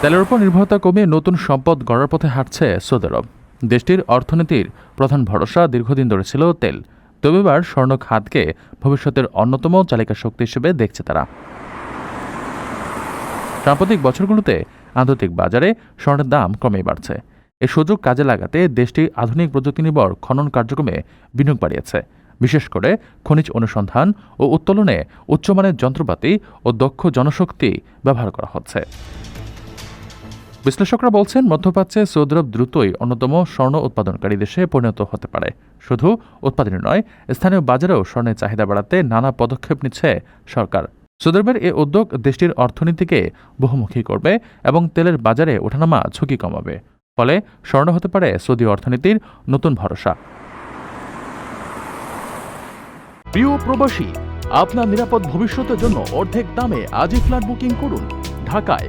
তেলের উপর নির্ভরতা কমিয়ে নতুন সম্পদ গড়ার পথে হাঁটছে সৌদি আরব। দেশটির অর্থনীতির প্রধান ভরসা দীর্ঘদিন ধরে ছিল তেল। তবে এবার স্বর্ণ খাতকে ভবিষ্যতের অন্যতম চালিকা শক্তি হিসেবে দেখছে তারা। সাম্প্রতিক বছরগুলোতে আন্তর্জাতিক বাজারে স্বর্ণের দাম ক্রমেই বাড়ছে। এ সুযোগ কাজে লাগাতে দেশটি আধুনিক প্রযুক্তি নির্ভর খনন কার্যক্রমে বিনিয়োগ বাড়িয়েছে। বিশেষ করে খনিজ অনুসন্ধান ও উত্তোলনে উচ্চমানের যন্ত্রপাতি ও দক্ষ জনশক্তি ব্যবহার করা হচ্ছে। বিশ্লেষকরা বলছেন, মধ্যপ্রাচ্যে সৌদি আরব দ্রুতই অন্যতম স্বর্ণ উৎপাদনকারী দেশে পরিণত হতে পারে। শুধু উৎপাদনই নয়, স্থানীয় বাজারেও স্বর্ণের চাহিদা বাড়াতে নানা পদক্ষেপ নিচ্ছে সরকার। সৌদি আরবের এ উদ্যোগ দেশটির অর্থনীতিকে বহুমুখী করবে এবং তেলের বাজারে ওঠানামা ঝুঁকি কমাবে। ফলে স্বর্ণ হতে পারে সৌদি অর্থনীতির নতুন ভরসা। প্রিয় প্রবাসী, আপনার নিরাপদ ভবিষ্যতের জন্য অর্ধেক দামে আজই ফ্ল্যাট বুকিং করুন। ঢাকায়